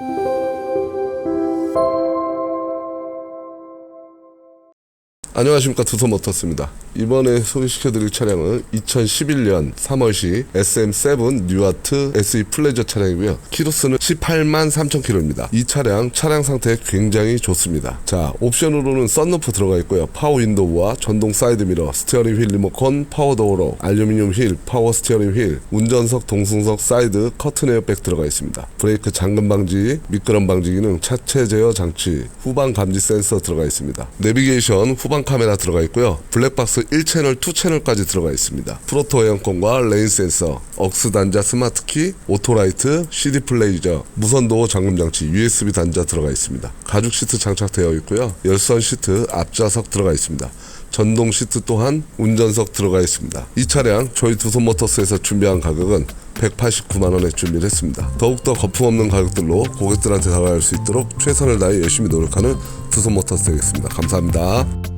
Música 안녕하십니까 두소모터스입니다. 이번에 소개시켜드릴 차량은 2011년 3월시 SM7 뉴아트 SE 플레저 차량이고요. 키로수는 18만 3천 킬로입니다. 이 차량 차량 상태 굉장히 좋습니다. 자 옵션으로는 썬루프 들어가 있고요. 파워 윈도우와 전동 사이드 미러, 스티어링 휠 리모컨, 파워 도어로, 알루미늄 휠, 파워 스티어링 휠, 운전석, 동승석, 사이드, 커튼 에어백 들어가 있습니다. 브레이크 잠금 방지, 미끄럼 방지 기능, 차체 제어 장치, 후방 감지 센서 들어가 있습니다. 내비게이션, 후방 카메라 들어가 있고요. 블랙박스 1채널, 2채널까지 들어가 있습니다. 프로토 에어컨과 레인 센서, 억스 단자 스마트키, 오토라이트, CD 플레이저, 무선도어 잠금 장치, USB 단자 들어가 있습니다. 가죽 시트 장착되어 있고요. 열선 시트 앞좌석 들어가 있습니다. 전동 시트 또한 운전석 들어가 있습니다. 이 차량 저희 두손모터스에서 준비한 가격은 189만 원에 준비를 했습니다. 더욱더 거품 없는 가격들로 고객들한테 다가갈 수 있도록 최선을 다해 열심히 노력하는 두손모터스 되겠습니다. 감사합니다.